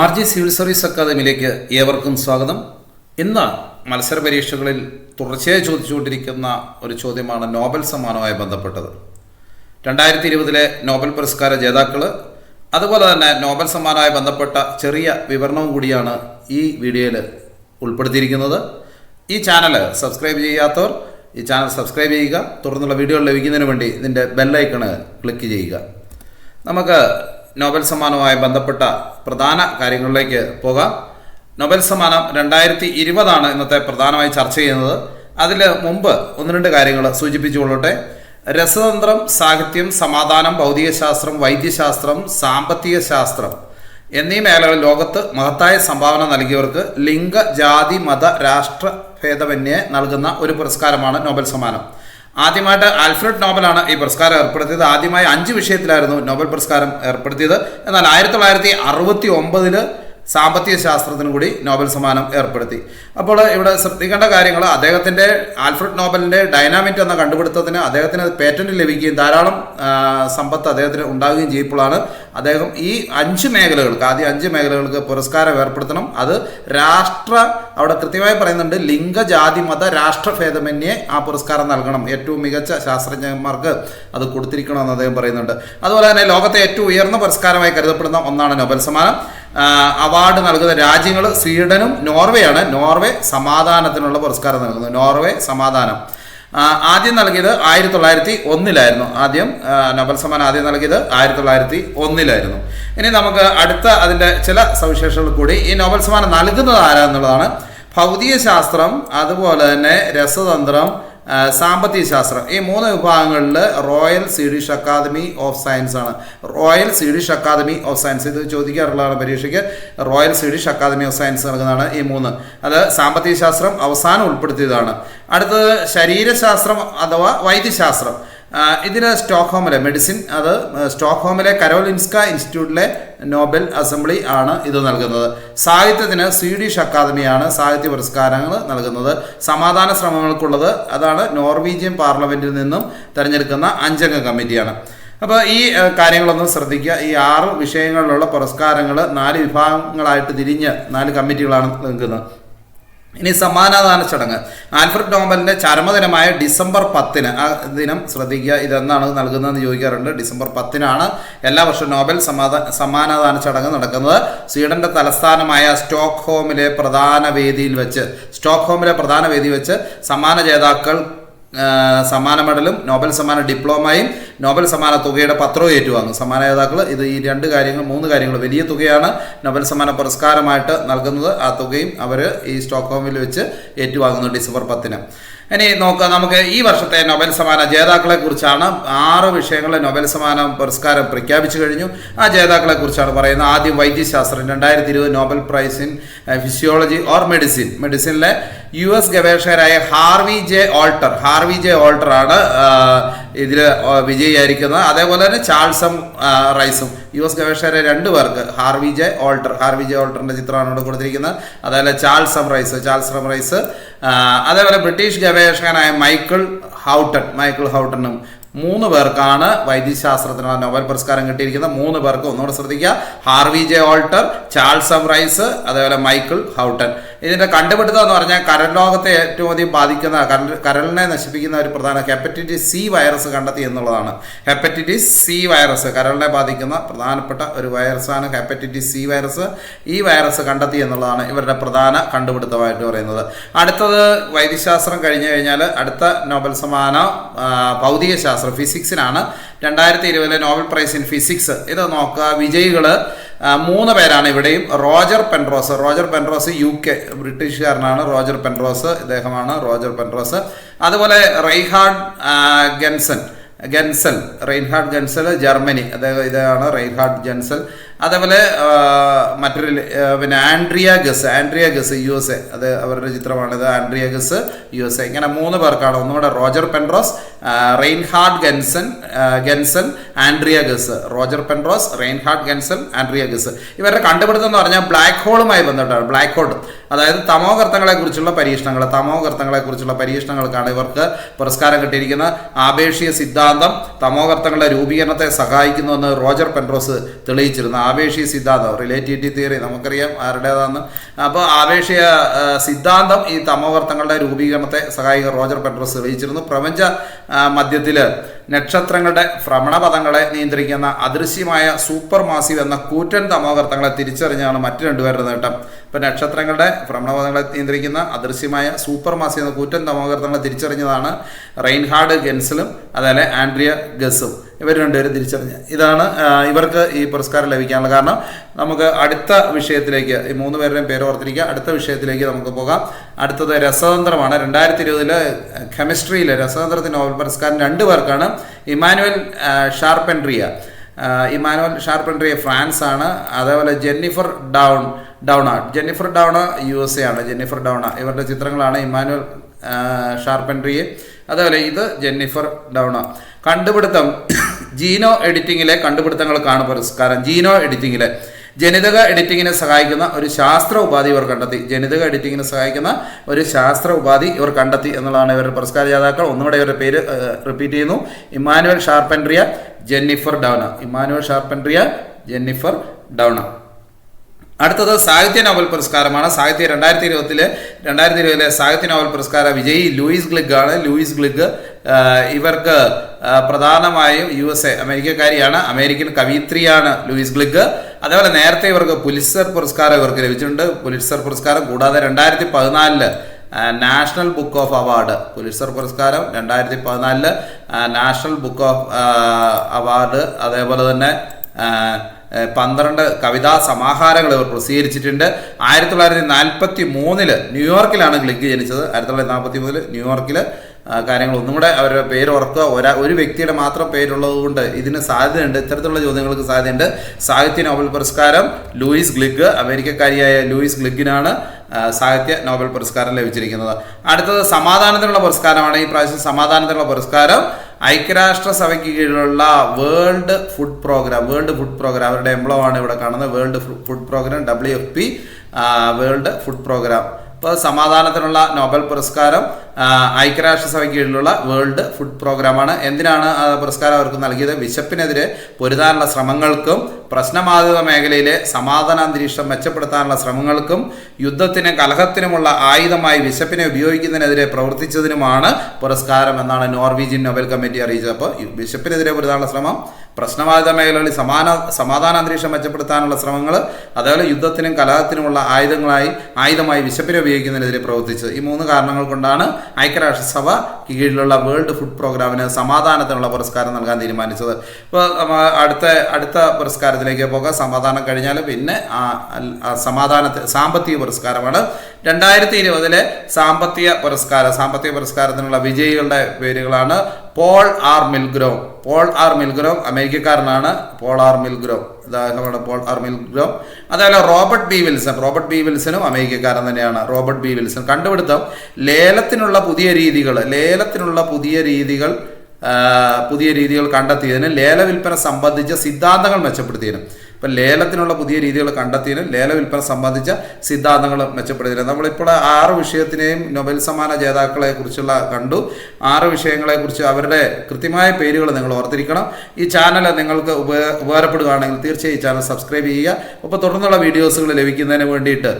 R G civil service അക്കാദമിയിലേക്ക് ഏവർക്കും സ്വാഗതം. ഇന്ന് മത്സര പരീക്ഷകളിൽ തുടർച്ചയായി ചോദിച്ചുകൊണ്ടിരിക്കുന്ന ഒരു ചോദ്യമാണ് നോബൽ സമ്മാനവുമായി ബന്ധപ്പെട്ടത്. രണ്ടായിരത്തി ഇരുപതിലെ നോബൽ പുരസ്കാര ജേതാക്കൾ അതുപോലെ തന്നെ നോബൽ സമ്മാനവുമായി ബന്ധപ്പെട്ട ചെറിയ വിവരണവും കൂടിയാണ് ഈ വീഡിയോയിൽ ഉൾപ്പെടുത്തിയിരിക്കുന്നത്. ഈ ചാനൽ സബ്സ്ക്രൈബ് ചെയ്യാത്തവർ ഈ ചാനൽ സബ്സ്ക്രൈബ് ചെയ്യുക തുടർന്നുള്ള വീഡിയോ ലഭിക്കുന്നതിന് വേണ്ടി ഇതിന്റെ ബെല്ലൈക്കണ് ക്ലിക്ക് ചെയ്യുക. നമുക്ക് നോബൽ സമ്മാനവുമായി ബന്ധപ്പെട്ട പ്രധാന കാര്യങ്ങളിലേക്ക് പോകാം. നോബൽ സമ്മാനം രണ്ടായിരത്തി ഇരുപതാണ് ഇന്നത്തെ പ്രധാനമായി ചർച്ച ചെയ്യുന്നത്. അതിൽ മുമ്പ് ഒന്ന് രണ്ട് കാര്യങ്ങൾ സൂചിപ്പിച്ചുകൊള്ളട്ടെ. രസതന്ത്രം സാഹിത്യം സമാധാനം ഭൗതികശാസ്ത്രം വൈദ്യശാസ്ത്രം സാമ്പത്തിക ശാസ്ത്രം എന്നീ മേഖലകളിൽ ലോകത്ത് മഹത്തായ സംഭാവന നൽകിയവർക്ക് ലിംഗ ജാതി മത രാഷ്ട്ര ഭേദമന്യേ നൽകുന്ന ഒരു പുരസ്കാരമാണ് നോബൽ സമ്മാനം. ആദ്യമായിട്ട് ആൽഫ്രഡ് നോബലാണ് ഈ പുരസ്കാരം ഏർപ്പെടുത്തിയത്. ആദ്യമായി അഞ്ച് വിഷയത്തിലായിരുന്നു നോബൽ പുരസ്കാരം ഏർപ്പെടുത്തിയത്. എന്നാൽ ആയിരത്തി തൊള്ളായിരത്തി അറുപത്തി ഒമ്പതിൽ സാമ്പത്തിക ശാസ്ത്രത്തിനും കൂടി നോബൽ സമ്മാനം ഏർപ്പെടുത്തി. അപ്പോൾ ഇവിടെ ശ്രദ്ധിക്കേണ്ട കാര്യങ്ങൾ അദ്ദേഹത്തിന്റെ ആൽഫ്രഡ് നോബലിന്റെ ഡൈനാമിറ്റ് എന്ന കണ്ടുപിടുത്തത്തിന് അദ്ദേഹത്തിന് പേറ്റന്റ് ലഭിക്കുകയും ധാരാളം സമ്പത്ത് അദ്ദേഹത്തിന് ഉണ്ടാവുകയും ചെയ്യുമ്പോഴാണ് അദ്ദേഹം ഈ അഞ്ച് മേഖലകൾക്ക് ആദ്യം അഞ്ച് മേഖലകൾക്ക് പുരസ്കാരം ഏർപ്പെടുത്തണം. അത് രാഷ്ട്ര അവിടെ കൃത്യമായി പറയുന്നുണ്ട് ലിംഗ ജാതി മത രാഷ്ട്രഭേദമന്യേ ആ പുരസ്കാരം നൽകണം. ഏറ്റവും മികച്ച ശാസ്ത്രജ്ഞന്മാർക്ക് അത് കൊടുത്തിരിക്കണമെന്ന് അദ്ദേഹം പറയുന്നുണ്ട്. അതുപോലെ തന്നെ ലോകത്തെ ഏറ്റവും ഉയർന്ന പുരസ്കാരമായി കരുതപ്പെടുന്ന ഒന്നാണ് നോബൽ സമ്മാനം. അവാർഡ് നൽകുന്ന രാജ്യങ്ങൾ സ്വീഡനും നോർവേയാണ്. നോർവേ സമാധാനത്തിനുള്ള പുരസ്കാരം നൽകുന്നത് നോർവേ സമാധാനം. ആദ്യം നൽകിയത് ആയിരത്തി തൊള്ളായിരത്തി ഒന്നിലായിരുന്നു ആദ്യം നോബൽ സമ്മാനം ആദ്യം നൽകിയത് ആയിരത്തി തൊള്ളായിരത്തി ഒന്നിലായിരുന്നു ഇനി നമുക്ക് അടുത്ത അതിന്റെ ചില സവിശേഷതകൾ കൂടി. ഈ നോബൽ സമ്മാനം നൽകുന്നത് ആരാന്നുള്ളതാണ്. ഭൗതിക ശാസ്ത്രം അതുപോലെ തന്നെ രസതന്ത്രം സാമ്പത്തിക ശാസ്ത്രം. ഈ മൂന്ന് വിഭാഗങ്ങളിൽ royal Swedish academy of science ആണ്. Royal Swedish academy of science ഇത് ചോദിക്കാറുള്ളതാണ് പരീക്ഷയ്ക്ക് royal Swedish academy of science നൽകുന്നതാണ് ഈ മൂന്ന്. അത് സാമ്പത്തിക ശാസ്ത്രം അവസാനം ഉൾപ്പെടുത്തിയതാണ്. അടുത്തത് ശരീരശാസ്ത്രം അഥവാ വൈദ്യശാസ്ത്രം. ഇതിന് സ്റ്റോക്ക്ഹോമിലെ മെഡിസിൻ അത് സ്റ്റോക്ക്ഹോമിലെ കരോലിൻസ്ക ഇൻസ്റ്റിറ്റ്യൂട്ടിലെ നോബൽ അസംബ്ലി ആണ് ഇത് നൽകുന്നത്. സാഹിത്യത്തിന് സ്വീഡിഷ് അക്കാദമിയാണ് സാഹിത്യ പുരസ്കാരങ്ങൾ നൽകുന്നത്. സമാധാന ശ്രമങ്ങൾക്കുള്ളത് അതാണ് നോർവീജിയൻ പാർലമെന്റിൽ നിന്നും തിരഞ്ഞെടുക്കുന്ന അഞ്ചംഗ കമ്മിറ്റിയാണ്. അപ്പോൾ ഈ കാര്യങ്ങളൊന്നും ശ്രദ്ധിക്കുക. ഈ ആറ് വിഷയങ്ങളിലുള്ള പുരസ്കാരങ്ങൾ നാല് വിഭാഗങ്ങളായിട്ട് തിരിഞ്ഞ് നാല് കമ്മിറ്റികളാണ് നൽകുന്നത്. ഇനി സമ്മാനദാന ചടങ്ങ്. ആൽഫ്രഡ് നോബലിന്റെ ചരമദിനമായ ഡിസംബർ പത്തിന് ആ ദിനം ശ്രദ്ധിക്കുക. ഇതെന്നാണ് നൽകുന്നതെന്ന് ചോദിക്കാറുണ്ട്. ഡിസംബർ പത്തിനാണ് എല്ലാ വർഷവും നോബൽ സമാധാ സമ്മാനദാന ചടങ്ങ് നടക്കുന്നത്. സ്വീഡന്റെ തലസ്ഥാനമായ സ്റ്റോക്ക്ഹോമിലെ പ്രധാന വേദിയിൽ വെച്ച് സ്റ്റോക്ക്ഹോമിലെ പ്രധാന വേദി വെച്ച് സമ്മാന ജേതാക്കൾ സമ്മാന മെഡലും നോബൽ സമ്മാന ഡിപ്ലോമയും നോബൽ സമ്മാന തുകയുടെ പത്രവും ഏറ്റുവാങ്ങും. സമ്മാന ജേതാക്കൾ ഇത് ഈ രണ്ട് കാര്യങ്ങൾ മൂന്ന് കാര്യങ്ങൾ വലിയ തുകയാണ് നോബൽ സമ്മാന പുരസ്കാരമായിട്ട് നൽകുന്നത്. ആ തുകയും അവർ ഈ സ്റ്റോക്ക്ഹോമിൽ വെച്ച് ഏറ്റുവാങ്ങുന്നു ഡിസംബർ പത്തിന്. ഇനി നോക്കുക നമുക്ക് ഈ വർഷത്തെ നോബൽ സമ്മാന ജേതാക്കളെ കുറിച്ചാണ് ആറ് വിഷയങ്ങളെ നോബൽ സമ്മാന പുരസ്കാരം പ്രഖ്യാപിച്ചു കഴിഞ്ഞു. ആ ജേതാക്കളെ കുറിച്ചാണ് പറയുന്നത്. ആദ്യം വൈദ്യശാസ്ത്രം രണ്ടായിരത്തി ഇരുപത് Nobel prize in physiology or medicine. മെഡിസിനിലെ U S ഗവേഷകരായ Harvey J Alter Harvey J Alter ആണ് ഇതിൽ വിജയിയായിരിക്കുന്നത് അതേപോലെ തന്നെ ചാൾസം റൈസും. യു എസ് ഗവേഷകരെ രണ്ടു പേർക്ക് Harvey J Alter Harvey J ഓൾട്ടറിന്റെ ചിത്രമാണ് ഇവിടെ കൊടുത്തിരിക്കുന്നത്. അതേപോലെ Charles M Rice Charles M Rice. അതേപോലെ ബ്രിട്ടീഷ് ഗവേഷകനായ മൈക്കിൾ ഹൗട്ടൺ മൈക്കിൾ ഹൗട്ടണും മൂന്ന് പേർക്കാണ് വൈദ്യശാസ്ത്രത്തിനുള്ള നോബൽ പുരസ്കാരം കിട്ടിയിരിക്കുന്നത്. മൂന്ന് പേർക്ക് ഒന്നുകൂടെ ശ്രദ്ധിക്കുക. Harvey J Alter Charles M Rice അതേപോലെ മൈക്കിൾ ഹൗട്ടൺ. ഇതിന്റെ കണ്ടുപിടുത്തം എന്ന് പറഞ്ഞാൽ കരൾ ലോകത്തെ ഏറ്റവും അധികം ബാധിക്കുന്ന കരൾ- കരളിനെ നശിപ്പിക്കുന്ന ഒരു പ്രധാന ഹെപ്പറ്റൈറ്റിസ് സി വൈറസ് കണ്ടെത്തി എന്നുള്ളതാണ്. ഹെപ്പറ്റൈറ്റിസ് സി വൈറസ് കരളിനെ ബാധിക്കുന്ന പ്രധാനപ്പെട്ട ഒരു വൈറസാണ് ഹെപ്പറ്റൈറ്റിസ് സി വൈറസ്. ഈ വൈറസ് കണ്ടെത്തി എന്നുള്ളതാണ് ഇവരുടെ പ്രധാന കണ്ടുപിടുത്തമായിട്ട് പറയുന്നത്. അടുത്തത് വൈദ്യശാസ്ത്രം കഴിഞ്ഞു കഴിഞ്ഞാൽ അടുത്ത നോബൽ സമ്മാനം ഭൗതികശാസ്ത്രം ഫിസിക്സിനാണ്. രണ്ടായിരത്തി ഇരുപതിലെ നോബൽ പ്രൈസ് ഇൻ ഫിസിക്സ്. ഇത് നോക്കുക വിജയികൾ മൂന്ന് പേരാണ് ഇവിടെയും. Roger Penrose Roger Penrose U K. ബ്രിട്ടീഷുകാരനാണ് Roger Penrose ഇദ്ദേഹമാണ് റോജർ പെൻറോസ് അതുപോലെ റൈഹാർഡ് ഗെൻസൻ ഗെൻസൽ. Reinhardt ഗൻസൽ Germany. അദ്ദേഹം ഇതാണ് റെയിൻഹാർഡ് ജൻസൽ അതേപോലെ മറ്റൊരു പിന്നെ Andrea Ghez. Andrea Ghez U S A. അത് അവരുടെ ചിത്രമാണിത്. Andrea Ghez U S A. ഇങ്ങനെ മൂന്ന് പേർക്കാണ്. ഒന്നുകൂടെ Roger Penrose Reinhard Genzel Genzel Andrea Ghez. Roger Penrose Reinhard Genzel Andrea Ghez. ഇവരുടെ കണ്ടുപിടുത്തം എന്ന് പറഞ്ഞാൽ ബ്ലാക്ക് ഹോളുമായി ബന്ധപ്പെട്ടാണ്. Black hole. അതായത് തമോകർത്തങ്ങളെക്കുറിച്ചുള്ള പരീക്ഷണങ്ങൾ തമോകർത്തങ്ങളെക്കുറിച്ചുള്ള പരീക്ഷണങ്ങൾക്കാണ് ഇവർക്ക് പുരസ്കാരം കിട്ടിയിരിക്കുന്നത്. ആപേക്ഷിക സിദ്ധാന്തം തമോകർത്തങ്ങളുടെ രൂപീകരണത്തെ സഹായിക്കുന്നുവെന്ന് റോജർ പെൻട്രോസ് തെളിയിച്ചിരുന്നു. ആപേക്ഷിക സിദ്ധാന്തം റിലേറ്റിവിറ്റി തിയറി നമുക്കറിയാം ആരുടേതാണെന്ന് അപ്പോൾ ആപേക്ഷിക സിദ്ധാന്തം ഈ തമോകർത്തങ്ങളുടെ രൂപീകരണത്തെ സഹായിക്കുന്ന റോജർ പെൻട്രോസ് തെളിയിച്ചിരുന്നു. പ്രപഞ്ച മധ്യത്തിൽ നക്ഷത്രങ്ങളുടെ ഭ്രമണപഥങ്ങളെ നിയന്ത്രിക്കുന്ന അദൃശ്യമായ സൂപ്പർ മാസീവ് എന്ന കൂറ്റൻ തമോകർത്തങ്ങളെ തിരിച്ചറിഞ്ഞാണ് മറ്റു രണ്ടുപേരുടെ നേട്ടം. ഇപ്പം നക്ഷത്രങ്ങളുടെ ഭ്രമണപഥങ്ങളെ നിയന്ത്രിക്കുന്ന അദൃശ്യമായ സൂപ്പർ മാസീവ് എന്ന കൂറ്റൻ തമോകർത്തങ്ങളെ തിരിച്ചറിഞ്ഞതാണ് റെയിൻഹാർഡ് ഗെൻസിലും അതുപോലെ ആൻഡ്രിയ ഗസും ഇവർ രണ്ടുപേരും തിരിച്ചറിഞ്ഞ്. ഇതാണ് ഇവർക്ക് ഈ പുരസ്കാരം ലഭിക്കാനുള്ള കാരണം. നമുക്ക് അടുത്ത വിഷയത്തിലേക്ക് ഈ മൂന്ന് പേരുടെയും പേര് ഓർത്തിരിക്കുക. അടുത്ത വിഷയത്തിലേക്ക് നമുക്ക് പോകാം. അടുത്തത് രസതന്ത്രമാണ്. രണ്ടായിരത്തി ഇരുപതിൽ കെമിസ്ട്രിയിലെ രസതന്ത്രത്തിന് നോബൽ പുരസ്കാരം രണ്ട് പേർക്കാണ്. Emmanuelle Charpentier Emmanuelle Charpentier France ആണ് അതേപോലെ Jennifer Doudna Doudna. Jennifer Doudna U S A ആണ് ജെന്നിഫർ ഡൗണ. ഇവരുടെ ചിത്രങ്ങളാണ് ഇമാനുവൽ ഷാർപ്പൻട്രിയെ അതേപോലെ ഇത് ജെന്നിഫർ ഡൗണ. കണ്ടുപിടുത്തം ജീനോ എഡിറ്റിങ്ങിലെ കണ്ടുപിടുത്തങ്ങൾക്കാണ് പുരസ്കാരം ജീനോ എഡിറ്റിംഗിലെ ജനിതക എഡിറ്റിങ്ങിനെ സഹായിക്കുന്ന ഒരു ശാസ്ത്ര ഉപാധി ഇവർ കണ്ടെത്തി. ജനിതക എഡിറ്റിങ്ങിനെ സഹായിക്കുന്ന ഒരു ശാസ്ത്ര ഉപാധി ഇവർ കണ്ടെത്തി എന്നുള്ളതാണ് ഇവരുടെ പുരസ്കാര ജേതാക്കൾ. ഒന്നുകൂടെ ഇവരുടെ പേര് റിപ്പീറ്റ് ചെയ്യുന്നു. Emmanuelle Charpentier Jennifer Doudna Emmanuelle Charpentier Jennifer Doudna അടുത്തത് സാഹിത്യ നോബൽ പുരസ്കാരമാണ്. സാഹിത്യ രണ്ടായിരത്തി ഇരുപത്തിൽ രണ്ടായിരത്തി ഇരുപതിലെ സാഹിത്യ നോബൽ പുരസ്കാര വിജയി ലൂയിസ് ഗ്ലിഗ് ആണ് ലൂയിസ് ഗ്ലിഗ് ഇവർക്ക് പ്രധാനമായും യു എസ് എ അമേരിക്കക്കാരിയാണ്. അമേരിക്കൻ കവിത്രിയാണ് ലൂയിസ് ഗ്ലിഗ്. അതേപോലെ നേരത്തെ ഇവർക്ക് പുലിസർ പുരസ്കാരം ഇവർക്ക് ലഭിച്ചിട്ടുണ്ട്. പുലിസർ പുരസ്കാരം കൂടാതെ രണ്ടായിരത്തി പതിനാലിൽ national book of award Pulitzer പുരസ്കാരം. രണ്ടായിരത്തി പതിനാലിൽ നാഷണൽ ബുക്ക് ഓഫ് അവാർഡ്. അതേപോലെ തന്നെ പന്ത്രണ്ട് കവിതാ സമാഹാരങ്ങൾ ഇവർ പ്രസിദ്ധീകരിച്ചിട്ടുണ്ട്. ആയിരത്തി തൊള്ളായിരത്തി നാൽപ്പത്തി മൂന്നിൽ ന്യൂയോർക്കിലാണ് ഗ്ലിഗ് ജനിച്ചത്. ആയിരത്തി തൊള്ളായിരത്തി നാൽപ്പത്തി മൂന്നിൽ ന്യൂയോർക്കിൽ കാര്യങ്ങൾ ഒന്നും കൂടെ അവരുടെ പേര് ഓർക്കുക. ഒരാ ഒരു വ്യക്തിയുടെ മാത്രം പേരുള്ളത് കൊണ്ട് ഇതിന് സാധ്യതയുണ്ട്. ഇത്തരത്തിലുള്ള ചോദ്യങ്ങൾക്ക് സാധ്യതയുണ്ട്. സാഹിത്യ നോബൽ പുരസ്കാരം ലൂയിസ് ഗ്ലിഗ് അമേരിക്കക്കാരിയായ ലൂയിസ് ഗ്ലിഗിനാണ് സാഹിത്യ നോബൽ പുരസ്കാരം ലഭിച്ചിരിക്കുന്നത്. അടുത്തത് സമാധാനത്തിനുള്ള പുരസ്കാരമാണ്. ഈ പ്രാവശ്യം സമാധാനത്തിനുള്ള പുരസ്കാരം ഐക്യരാഷ്ട്രസഭയ്ക്ക് കീഴിലുള്ള world food programme world food programme അവരുടെ എംബ്ലമാണ് ഇവിടെ കാണുന്നത് world food programme W F P world food programme. ഇപ്പോൾ സമാധാനത്തിനുള്ള നോബൽ പുരസ്കാരം ഐക്യരാഷ്ട്രസഭയ്ക്ക് കീഴിലുള്ള വേൾഡ് ഫുഡ് പ്രോഗ്രാമാണ്. എന്തിനാണ് ആ പുരസ്കാരം അവർക്ക് നൽകിയത്? വിശപ്പിനെതിരെ പൊരുതാനുള്ള ശ്രമങ്ങൾക്കും പ്രശ്നബാധിത മേഖലയിലെ സമാധാന അന്തരീക്ഷം മെച്ചപ്പെടുത്താനുള്ള ശ്രമങ്ങൾക്കും യുദ്ധത്തിനും കലഹത്തിനുമുള്ള ആയുധമായി വിശപ്പിനെ ഉപയോഗിക്കുന്നതിനെതിരെ പ്രവർത്തിച്ചതിനുമാണ് പുരസ്കാരം എന്നാണ് നോർവീജിയൻ നോബൽ കമ്മിറ്റി അറിയിച്ചത്. അപ്പോൾ വിശപ്പിനെതിരെ പൊരുതാനുള്ള ശ്രമം പ്രശ്നബാധിത മേഖലകളിൽ സമാന സമാധാന അന്തരീക്ഷം മെച്ചപ്പെടുത്താനുള്ള ശ്രമങ്ങൾ അതേപോലെ യുദ്ധത്തിനും കലാഹത്തിനുമുള്ള ആയുധങ്ങളായി ആയുധമായി വിശപ്പിനെ ഉപയോഗിക്കുന്നതിനെതിരെ പ്രവർത്തിച്ചത്. ഈ മൂന്ന് കാരണങ്ങൾ കൊണ്ടാണ് ഐക്യരാഷ്ട്രസഭ കീഴിലുള്ള വേൾഡ് ഫുഡ് പ്രോഗ്രാമിന് സമാധാനത്തിനുള്ള പുരസ്കാരം നൽകാൻ തീരുമാനിച്ചത്. ഇപ്പോൾ അടുത്ത അടുത്ത പുരസ്കാരത്തിലേക്ക് പോകാം. സമാധാനം കഴിഞ്ഞാൽ പിന്നെ സമാധാനത്തെ സാമ്പത്തിക പുരസ്കാരമാണ്. രണ്ടായിരത്തി ഇരുപതിലെ സാമ്പത്തിക പുരസ്കാരം സാമ്പത്തിക പുരസ്കാരത്തിനുള്ള വിജയികളുടെ പേരുകളാണ് Paul R Milgrom. Paul R Milgrom അമേരിക്കക്കാരനാണ്. Paul R Milgrom. ഇതാണ് പോൾ ആർ മിൽഗ്രോം. അതേപോലെ Robert B Wilson. Robert B വിൽസണും അമേരിക്കക്കാരൻ തന്നെയാണ്. Robert B Wilson. കണ്ടുപിടുത്തം. ലേലത്തിനുള്ള പുതിയ രീതികൾ. ലേലത്തിനുള്ള പുതിയ രീതികൾ പുതിയ രീതികൾ കണ്ടെത്തിയതിന് ലേല വിൽപ്പന സംബന്ധിച്ച സിദ്ധാന്തങ്ങൾ മെച്ചപ്പെടുത്തിയതിനും ഇപ്പം ലേലത്തിനുള്ള പുതിയ രീതികൾ കണ്ടെത്തിയതിനും ലേല വിൽപ്പന സംബന്ധിച്ച സിദ്ധാന്തങ്ങൾ മെച്ചപ്പെടുത്തിയതിനും നമ്മളിപ്പോൾ ആറ് വിഷയത്തിനെയും നൊബൽ സമ്മാന ജേതാക്കളെ കുറിച്ചുള്ള കണ്ടു. ആറ് വിഷയങ്ങളെക്കുറിച്ച് അവരുടെ കൃത്യമായ പേരുകൾ നിങ്ങൾ ഓർത്തിരിക്കണം. ഈ ചാനൽ നിങ്ങൾക്ക് ഉപ ഉപകാരപ്പെടുകയാണെങ്കിൽ തീർച്ചയായും ഈ ചാനൽ സബ്സ്ക്രൈബ് ചെയ്യുക. അപ്പോൾ തുടർന്നുള്ള വീഡിയോസുകൾ ലഭിക്കുന്നതിന് വേണ്ടിയിട്ട്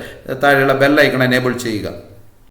താഴെയുള്ള ബെൽ ഐക്കൺ എനേബിൾ ചെയ്യുക.